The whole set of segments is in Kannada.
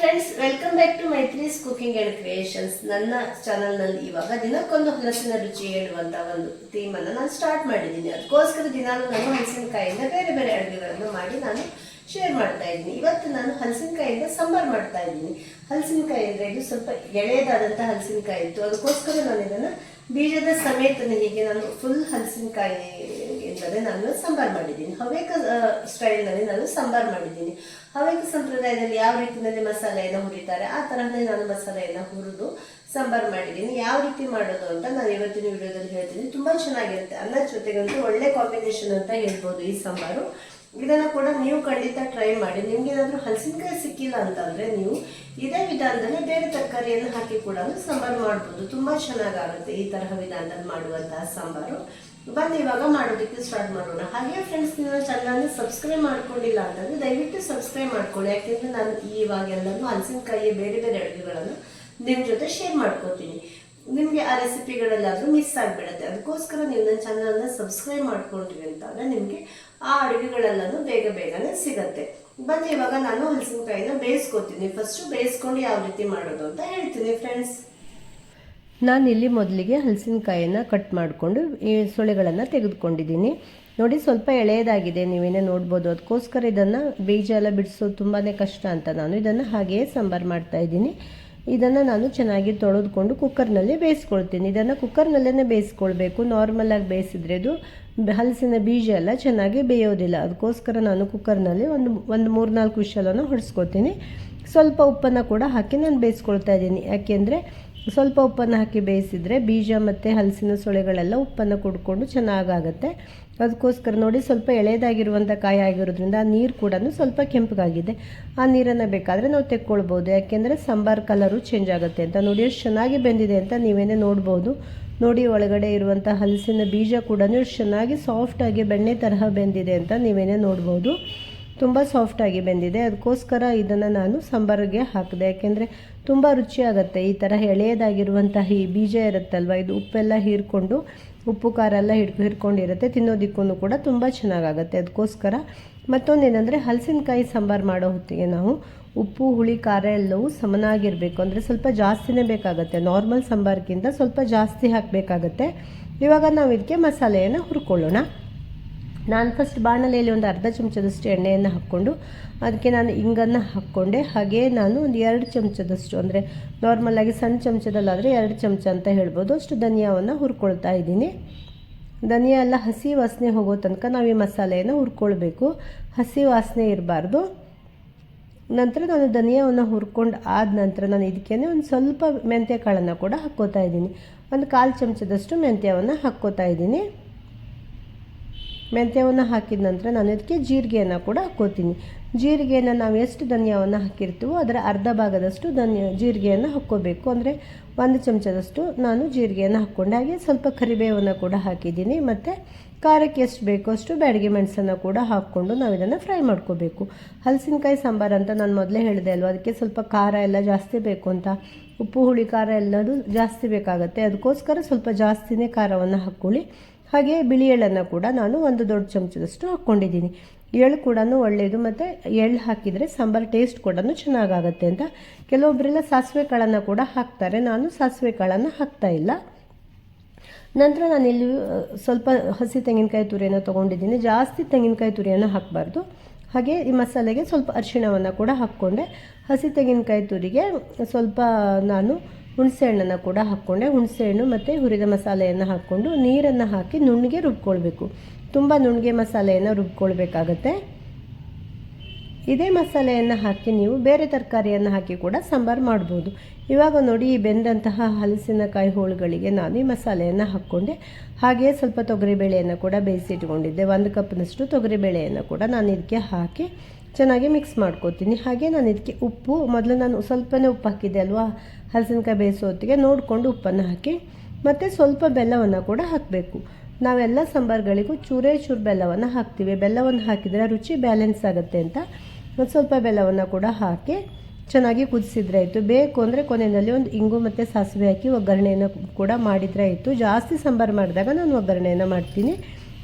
Friends welcome back to Maithri's cooking and creations ನನ್ನ ಚಾನಲ್ನಲ್ಲಿ ಇವಾಗ ದಿನಕ್ಕೊಂದು ಹಲಸಿನ ರುಚಿ ಹೇಳುವಂತ ಒಂದು ಥೀಮ್ ಅನ್ನು ನಾನು ಸ್ಟಾರ್ಟ್ ಮಾಡಿದ್ದೀನಿ. ಅದಕ್ಕೋಸ್ಕರ ದಿನ ನಾನು ಹಲಸಿನಕಾಯಿಂದ ಬೇರೆ ಬೇರೆ ಅಡುಗೆಗಳನ್ನು ಮಾಡಿ ನಾನು ಶೇರ್ ಮಾಡ್ತಾ ಇದ್ದೀನಿ. ಇವತ್ತು ನಾನು ಹಲಸಿನಕಾಯಿಂದ ಸಾಂಬಾರ್ ಮಾಡ್ತಾ ಇದ್ದೀನಿ. ಹಲಸಿನಕಾಯಿ ಅಂದ್ರೆ ಇದು ಸ್ವಲ್ಪ ಎಳೆಯದಾದಂಥ ಹಲಸಿನಕಾಯಿ ಇತ್ತು. ಅದಕ್ಕೋಸ್ಕರ ನಾನು ಇದನ್ನು ಬೀಜದ ಸಮೇತನೇ ಹೀಗೆ ನಾನು ಫುಲ್ ಹಲಸಿನಕಾಯಿ ಇಂದಲೇ ನಾನು ಸಾಂಬಾರು ಮಾಡಿದ್ದೀನಿ. ಹವೇಕ ಸ್ಟೈಲ್ನಲ್ಲಿ ನಾನು ಸಾಂಬಾರು ಮಾಡಿದ್ದೀನಿ. ಹವೇಕ ಸಂಪ್ರದಾಯದಲ್ಲಿ ಯಾವ ರೀತಿಯಲ್ಲಿ ಮಸಾಲೆಯನ್ನು ಹುರಿತಾರೆ, ಆ ತರಹನೇ ನಾನು ಮಸಾಲೆಯನ್ನು ಹುರಿದು ಸಾಂಬಾರು ಮಾಡಿದ್ದೀನಿ. ಯಾವ ರೀತಿ ಮಾಡೋದು ಅಂತ ನಾನು ಇವತ್ತಿನ ವಿಡಿಯೋದಲ್ಲಿ ಹೇಳ್ತೀನಿ. ತುಂಬಾ ಚೆನ್ನಾಗಿರುತ್ತೆ. ಅನ್ನ ಜೊತೆಗಂತೂ ಒಳ್ಳೆ ಕಾಂಬಿನೇಷನ್ ಅಂತ ಹೇಳ್ಬೋದು ಈ ಸಾಂಬಾರು. ಇದನ್ನು ಕೂಡ ನೀವು ಖಂಡಿತ ಟ್ರೈ ಮಾಡಿ. ನಿಮ್ಗೆ ಏನಾದ್ರೂ ಹಲಸಿನಕಾಯಿ ಸಿಕ್ಕಿಲ್ಲ ಅಂತಂದರೆ ನೀವು ಇದೇ ವಿಧಾನದಲ್ಲಿ ಬೇರೆ ತರಕಾರಿಯನ್ನು ಹಾಕಿ ಕೂಡ ಸಾಂಬಾರು ಮಾಡ್ಬೋದು. ತುಂಬಾ ಚೆನ್ನಾಗಾಗುತ್ತೆ ಈ ತರಹ ವಿಧಾನದಲ್ಲಿ ಮಾಡುವಂತಹ ಸಾಂಬಾರು. ಬನ್ನಿ, ಇವಾಗ ಮಾಡೋದಕ್ಕೆ ಸ್ಟಾರ್ಟ್ ಮಾಡೋಣ. ಹಾಗೆ ಫ್ರೆಂಡ್ಸ್ ನೀವು ಚಾನಲ್ನ ಸಬ್ಸ್ಕ್ರೈಬ್ ಮಾಡ್ಕೊಂಡಿಲ್ಲ ಅಂತಂದ್ರೆ ದಯವಿಟ್ಟು ಸಬ್ಸ್ಕ್ರೈಬ್ ಮಾಡ್ಕೊಳ್ಳಿ. ಯಾಕೆಂದ್ರೆ ನಾನು ಇವಾಗ ಎಲ್ಲರೂ ಹಲಸಿನಕಾಯಿಯ ಬೇರೆ ಬೇರೆ ಅಡುಗೆಗಳನ್ನು ನಿಮ್ಮ ಜೊತೆ ಶೇರ್ ಮಾಡ್ಕೋತೀನಿ. ನಿಮಗೆ ಆ ರೆಸಿಪಿಗಳೆಲ್ಲಾದ್ರೂ ಮಿಸ್ ಆಗಿಬಿಡುತ್ತೆ. ಅದಕ್ಕೋಸ್ಕರ ನೀವು ನನ್ನ ಚಾನಲ್ನ ಸಬ್ಸ್ಕ್ರೈಬ್ ಮಾಡ್ಕೊಂಡ್ರಿ ಅಂತಂದ್ರೆ ನಿಮಗೆ ಆ ಅಡುಗೆಗಳೆಲ್ಲನೂ ಬೇಗ ಬೇಗನೆ ಸಿಗತ್ತೆ. ಬನ್ನಿ, ಇವಾಗ ನಾನು ಹಲಸಿನಕಾಯಿನ ಬೇಯಿಸ್ಕೊತೀನಿ. ಫಸ್ಟ್ ಬೇಯಿಸ್ಕೊಂಡು ಯಾವ ರೀತಿ ಮಾಡೋದು ಅಂತ ಹೇಳ್ತೀನಿ ಫ್ರೆಂಡ್ಸ್ ನಾನಿಲ್ಲಿ ಮೊದಲಿಗೆ ಹಲಸಿನಕಾಯಿಯನ್ನು ಕಟ್ ಮಾಡಿಕೊಂಡು ಈ ಸೊಳೆಗಳನ್ನು ತೆಗೆದುಕೊಂಡಿದ್ದೀನಿ. ನೋಡಿ ಸ್ವಲ್ಪ ಎಳೆಯದಾಗಿದೆ, ನೀವೇನೇ ನೋಡ್ಬೋದು. ಅದಕ್ಕೋಸ್ಕರ ಇದನ್ನು ಬೀಜ ಎಲ್ಲ ಬಿಡಿಸೋದು ತುಂಬಾ ಕಷ್ಟ ಅಂತ ನಾನು ಇದನ್ನು ಹಾಗೆಯೇ ಸಾಂಬಾರು ಮಾಡ್ತಾ ಇದ್ದೀನಿ. ಇದನ್ನು ನಾನು ಚೆನ್ನಾಗಿ ತೊಳೆದುಕೊಂಡು ಕುಕ್ಕರ್ನಲ್ಲಿ ಬೇಯಿಸ್ಕೊಳ್ತೀನಿ. ಇದನ್ನು ಕುಕ್ಕರ್ನಲ್ಲೇ ಬೇಯಿಸ್ಕೊಳ್ಬೇಕು. ನಾರ್ಮಲಾಗಿ ಬೇಯಿಸಿದ್ರೆ ಅದು ಹಲಸಿನ ಬೀಜ ಎಲ್ಲ ಚೆನ್ನಾಗಿ ಬೇಯೋದಿಲ್ಲ. ಅದಕ್ಕೋಸ್ಕರ ನಾನು ಕುಕ್ಕರ್ನಲ್ಲಿ ಒಂದು ಒಂದು ಮೂರು ನಾಲ್ಕು ಹೊಡೆಸ್ಕೊತೀನಿ ಸ್ವಲ್ಪ ಉಪ್ಪನ್ನು ಕೂಡ ಹಾಕಿ ನಾನು ಬೇಯಿಸ್ಕೊಳ್ತಾ ಇದ್ದೀನಿ. ಯಾಕೆಂದರೆ ಸ್ವಲ್ಪ ಉಪ್ಪನ್ನು ಹಾಕಿ ಬೇಯಿಸಿದರೆ ಬೀಜ ಮತ್ತು ಹಲಸಿನ ಸೊಳೆಗಳೆಲ್ಲ ಉಪ್ಪನ್ನು ಕುಡ್ಕೊಂಡು ಚೆನ್ನಾಗಾಗತ್ತೆ. ಅದಕ್ಕೋಸ್ಕರ ನೋಡಿ ಸ್ವಲ್ಪ ಎಳೆದಾಗಿರುವಂಥ ಕಾಯಿ ಆಗಿರೋದ್ರಿಂದ ಆ ನೀರು ಕೂಡ ಸ್ವಲ್ಪ ಕೆಂಪಗಾಗಿದೆ. ಆ ನೀರನ್ನು ಬೇಕಾದರೆ ನಾವು ತೆಕ್ಕೊಳ್ಬೋದು. ಯಾಕೆಂದರೆ ಸಾಂಬಾರ್ ಕಲರು ಚೇಂಜ್ ಆಗುತ್ತೆ ಅಂತ. ನೋಡಿ, ಎಷ್ಟು ಚೆನ್ನಾಗಿ ಬೆಂದಿದೆ ಅಂತ ನೀವೇನೇ ನೋಡ್ಬೋದು. ನೋಡಿ, ಒಳಗಡೆ ಇರುವಂಥ ಹಲಸಿನ ಬೀಜ ಕೂಡ ಎಷ್ಟು ಚೆನ್ನಾಗಿ ಸಾಫ್ಟಾಗಿ ಬೆಣ್ಣೆ ತರಹ ಬೆಂದಿದೆ ಅಂತ ನೀವೇನೇ ನೋಡ್ಬೋದು. ತುಂಬ ಸಾಫ್ಟಾಗಿ ಬೆಂದಿದೆ. ಅದಕ್ಕೋಸ್ಕರ ಇದನ್ನು ನಾನು ಸಾಂಬಾರಿಗೆ ಹಾಕಿದೆ. ಯಾಕೆಂದರೆ ತುಂಬ ರುಚಿಯಾಗುತ್ತೆ. ಈ ಥರ ಎಳೆಯದಾಗಿರುವಂತಹ ಈ ಬೀಜ ಇರುತ್ತಲ್ವ? ಇದು ಉಪ್ಪೆಲ್ಲ ಹೀರ್ಕೊಂಡು, ಉಪ್ಪು, ಖಾರ ಎಲ್ಲ ಹಿಡ್ಕೊ, ಹಿಡ್ಕೊಂಡಿರುತ್ತೆ. ತಿನ್ನೋದಕ್ಕೂ ಕೂಡ ತುಂಬ ಚೆನ್ನಾಗಾಗುತ್ತೆ. ಅದಕ್ಕೋಸ್ಕರ ಮತ್ತೊಂದೇನೆಂದರೆ ಹಲಸಿನಕಾಯಿ ಸಾಂಬಾರು ಮಾಡೋ ಹೊತ್ತಿಗೆ ನಾವು ಉಪ್ಪು, ಹುಳಿ, ಖಾರ ಎಲ್ಲವೂ ಸಮನಾಗಿರಬೇಕು. ಅಂದರೆ ಸ್ವಲ್ಪ ಜಾಸ್ತಿನೇ ಬೇಕಾಗುತ್ತೆ. ನಾರ್ಮಲ್ ಸಾಂಬಾರ್ಗಿಂತ ಸ್ವಲ್ಪ ಜಾಸ್ತಿ ಹಾಕಬೇಕಾಗತ್ತೆ. ಇವಾಗ ನಾವು ಇದಕ್ಕೆ ಮಸಾಲೆಯನ್ನು ಹುರ್ಕೊಳ್ಳೋಣ. ನಾನು ಫಸ್ಟ್ ಬಾಣಲೆಯಲ್ಲಿ ಒಂದು ಅರ್ಧ ಚಮಚದಷ್ಟು ಎಣ್ಣೆಯನ್ನು ಹಾಕ್ಕೊಂಡು, ಅದಕ್ಕೆ ನಾನು ಇಂಗನ್ನು ಹಾಕ್ಕೊಂಡೆ. ಹಾಗೆ ನಾನು ಒಂದು ಎರಡು ಚಮಚದಷ್ಟು, ಅಂದರೆ ನಾರ್ಮಲಾಗಿ ಸಣ್ಣ ಚಮಚದಲ್ಲಾದರೆ ಎರಡು ಚಮಚ ಅಂತ ಹೇಳ್ಬೋದು. ಅಷ್ಟು ಧನಿಯಾವನ್ನು ಹುರ್ಕೊಳ್ತಾ ಇದ್ದೀನಿ. ಧನಿಯಾ ಎಲ್ಲ ಹಸಿ ವಾಸನೆ ಹೋಗೋ ತನಕ ನಾವು ಈ ಮಸಾಲೆಯನ್ನು ಹುರ್ಕೊಳ್ಬೇಕು. ಹಸಿ ವಾಸನೆ ಇರಬಾರ್ದು. ನಂತರ ನಾನು ಧನಿಯಾವನ್ನು ಹುರ್ಕೊಂಡು ಆದ ನಂತರ ನಾನು ಇದಕ್ಕೆ ಒಂದು ಸ್ವಲ್ಪ ಮೆಂತ್ಯ ಕಾಳನ್ನು ಕೂಡ ಹಾಕ್ಕೋತಾ ಇದ್ದೀನಿ. ಒಂದು ಕಾಲು ಚಮಚದಷ್ಟು ಮೆಂತ್ಯವನ್ನು ಹಾಕ್ಕೋತಾ ಇದ್ದೀನಿ. ಮೆಂತ್ಯವನ್ನು ಹಾಕಿದ ನಂತರ ನಾನು ಇದಕ್ಕೆ ಜೀರಿಗೆಯನ್ನು ಕೂಡ ಹಾಕ್ಕೋತೀನಿ ಜೀರಿಗೆಯನ್ನು ನಾವು ಎಷ್ಟು ಧನಿಯವನ್ನು ಹಾಕಿರ್ತೀವೋ ಅದರ ಅರ್ಧ ಭಾಗದಷ್ಟು ಧನ್ಯ, ಜೀರಿಗೆಯನ್ನು ಹಾಕ್ಕೋಬೇಕು ಅಂದರೆ ಒಂದು ಚಮಚದಷ್ಟು ನಾನು ಜೀರಿಗೆಯನ್ನು ಹಾಕ್ಕೊಂಡೆ. ಹಾಗೆ ಸ್ವಲ್ಪ ಕರಿಬೇವನ್ನು ಕೂಡ ಹಾಕಿದ್ದೀನಿ. ಮತ್ತು ಖಾರಕ್ಕೆ ಎಷ್ಟು ಬೇಕೋ ಅಷ್ಟು ಬ್ಯಾಡಿಗೆ ಮೆಣಸನ್ನು ಕೂಡ ಹಾಕ್ಕೊಂಡು ನಾವು ಇದನ್ನು ಫ್ರೈ ಮಾಡ್ಕೋಬೇಕು ಹಲಸಿನಕಾಯಿ ಸಾಂಬಾರು ಅಂತ ನಾನು ಮೊದಲೇ ಹೇಳಿದೆ ಅಲ್ವ? ಅದಕ್ಕೆ ಸ್ವಲ್ಪ ಖಾರ ಎಲ್ಲ ಜಾಸ್ತಿ ಬೇಕು ಅಂತ. ಉಪ್ಪು, ಹುಳಿ, ಖಾರ ಎಲ್ಲದೂ ಜಾಸ್ತಿ ಬೇಕಾಗುತ್ತೆ. ಅದಕ್ಕೋಸ್ಕರ ಸ್ವಲ್ಪ ಜಾಸ್ತಿನೇ ಖಾರವನ್ನು ಹಾಕ್ಕೊಳ್ಳಿ. ಹಾಗೆ ಬಿಳಿ ಎಳ್ಳನ್ನು ಕೂಡ ನಾನು ಒಂದು ದೊಡ್ಡ ಚಮಚದಷ್ಟು ಹಾಕ್ಕೊಂಡಿದ್ದೀನಿ. ಎಳ್ಳು ಕೂಡ ಒಳ್ಳೆಯದು ಮತ್ತು ಎಳ್ಳು ಹಾಕಿದರೆ ಸಾಂಬಾರು ಟೇಸ್ಟ್ ಕೂಡ ಚೆನ್ನಾಗಾಗತ್ತೆ ಅಂತ. ಕೆಲವೊಬ್ಬರೆಲ್ಲ ಸಾಸಿವೆ ಕಾಳನ್ನು ಕೂಡ ಹಾಕ್ತಾರೆ. ನಾನು ಸಾಸಿವೆ ಕಾಳನ್ನು ಹಾಕ್ತಾ ಇಲ್ಲ. ನಂತರ ನಾನು ಇಲ್ಲಿ ಸ್ವಲ್ಪ ಹಸಿ ತೆಂಗಿನಕಾಯಿ ತುರಿಯನ್ನು ತೊಗೊಂಡಿದ್ದೀನಿ. ಜಾಸ್ತಿ ತೆಂಗಿನಕಾಯಿ ತುರಿಯನ್ನು ಹಾಕಬಾರ್ದು. ಹಾಗೆ ಈ ಮಸಾಲೆಗೆ ಸ್ವಲ್ಪ ಅರಿಶಿಣವನ್ನು ಕೂಡ ಹಾಕ್ಕೊಂಡೆ. ಹಸಿ ತೆಂಗಿನಕಾಯಿ ತುರಿಗೆ ಸ್ವಲ್ಪ ನಾನು ಹುಣಸೆ ಹಣ್ಣನ್ನು ಕೂಡ ಹಾಕ್ಕೊಂಡೆ ಹುಣಸೆ ಹಣ್ಣು ಮತ್ತು ಹುರಿದ ಮಸಾಲೆಯನ್ನು ಹಾಕ್ಕೊಂಡು ನೀರನ್ನು ಹಾಕಿ ನುಣ್ಣಗೆ ರುಬ್ಕೊಳ್ಬೇಕು. ತುಂಬ ನುಣ್ಣಗೆ ಮಸಾಲೆಯನ್ನು ರುಬ್ಕೊಳ್ಬೇಕಾಗತ್ತೆ. ಇದೇ ಮಸಾಲೆಯನ್ನು ಹಾಕಿ ನೀವು ಬೇರೆ ತರಕಾರಿಯನ್ನು ಹಾಕಿ ಕೂಡ ಸಾಂಬಾರು ಮಾಡ್ಬೋದು. ಇವಾಗ ನೋಡಿ ಈ ಬೆಂದಂತಹ ಹಲಸಿನಕಾಯಿ ಹೋಳುಗಳಿಗೆ ನಾನು ಈ ಮಸಾಲೆಯನ್ನು ಹಾಕ್ಕೊಂಡೆ. ಹಾಗೆಯೇ ಸ್ವಲ್ಪ ತೊಗರಿಬೇಳೆಯನ್ನು ಕೂಡ ಬೇಯಿಸಿಟ್ಕೊಂಡಿದ್ದೆ. ಒಂದು ಕಪ್ನಷ್ಟು ತೊಗರಿಬೇಳೆಯನ್ನು ಕೂಡ ನಾನು ಇದಕ್ಕೆ ಹಾಕಿ ಚೆನ್ನಾಗಿ ಮಿಕ್ಸ್ ಮಾಡ್ಕೋತೀನಿ. ಹಾಗೆ ನಾನು ಇದಕ್ಕೆ ಉಪ್ಪು, ಮೊದಲು ನಾನು ಸ್ವಲ್ಪನೇ ಉಪ್ಪು ಹಾಕಿದ್ದೆ ಅಲ್ವಾ? ಹಲಸಿನಕಾಯಿ ಬೇಯಿಸೋ ಹೊತ್ತಿಗೆ ನೋಡಿಕೊಂಡು ಉಪ್ಪನ್ನು ಹಾಕಿ, ಮತ್ತು ಸ್ವಲ್ಪ ಬೆಲ್ಲವನ್ನು ಕೂಡ ಹಾಕಬೇಕು. ನಾವೆಲ್ಲ ಸಾಂಬಾರುಗಳಿಗೂ ಚೂರೇ ಚೂರು ಬೆಲ್ಲವನ್ನು ಹಾಕ್ತೀವಿ. ಬೆಲ್ಲವನ್ನು ಹಾಕಿದರೆ ರುಚಿ ಬ್ಯಾಲೆನ್ಸ್ ಆಗುತ್ತೆ ಅಂತ. ಮತ್ತು ಸ್ವಲ್ಪ ಬೆಲ್ಲವನ್ನು ಕೂಡ ಹಾಕಿ ಚೆನ್ನಾಗಿ ಕುದಿಸಿದ್ರೆ ಆಯಿತು. ಬೇಕು ಅಂದರೆ ಕೊನೆಯಲ್ಲಿ ಒಂದು ಇಂಗು ಮತ್ತು ಸಾಸಿವೆ ಹಾಕಿ ಒಗ್ಗರಣೆಯನ್ನು ಕೂಡ ಮಾಡಿದರೆ ಆಯಿತು. ಜಾಸ್ತಿ ಸಾಂಬಾರು ಮಾಡಿದಾಗ ನಾನು ಒಗ್ಗರಣೆಯನ್ನು ಮಾಡ್ತೀನಿ.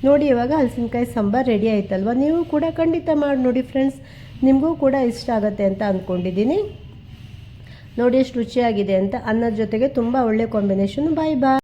ನೋಡಿ, ಇವಾಗ ಹಲಸಿನಕಾಯಿ ಸಾಂಬಾರು ರೆಡಿ ಆಯ್ತಲ್ವ? ನೀವು ಕೂಡ ಖಂಡಿತ ಮಾಡಿ ನೋಡಿ ಫ್ರೆಂಡ್ಸ್ ನಿಮಗೂ ಕೂಡ ಇಷ್ಟ ಆಗುತ್ತೆ ಅಂತ ಅಂದ್ಕೊಂಡಿದ್ದೀನಿ ನೋಡಿ, ಎಷ್ಟು ರುಚಿಯಾಗಿದೆ ಅಂತ ಅನ್ನದ ಜೊತೆಗೆ ತುಂಬ ಒಳ್ಳೆ ಕಾಂಬಿನೇಷನ್ ಬಾಯ್ ಬಾಯ್